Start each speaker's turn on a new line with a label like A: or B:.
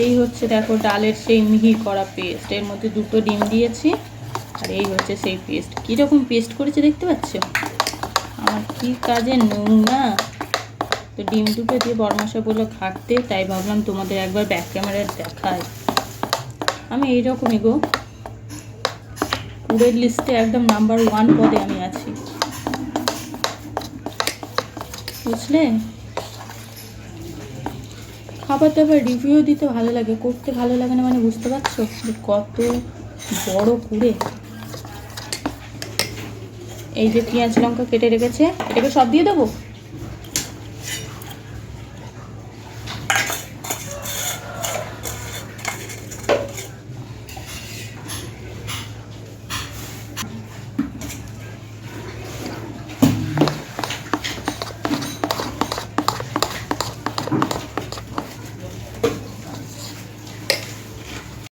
A: এই হচ্ছে দেখো ডালের সেই মিহি করা পেস্ট এর মধ্যে দুটো ডিম দিয়েছি, আর এই হচ্ছে সেই পেস্ট কীরকম পেস্ট করেছে দেখতে পাচ্ছ? আমার কি কাজে নোংরা। তো ডিম দুটো দিয়ে বরমশা বলল ঘাটতে তাই ভাবলাম তোমাদের একবার ব্যাক ক্যামেরায় দেখায় আমি এইরকমই গো। পুরের লিস্টে একদম নাম্বার ওয়ান পদে আমি আছি। বুঝলে? খাবার দাবার রিভিউ দিতে ভালো লাগে, করতে ভালো লাগে না মানে বুঝতে পারছ? কত বড় কুড়ে এই যে পেঁয়াজ, লঙ্কা কেটে রেখেছে, এটাকে সব দিয়ে দেবো?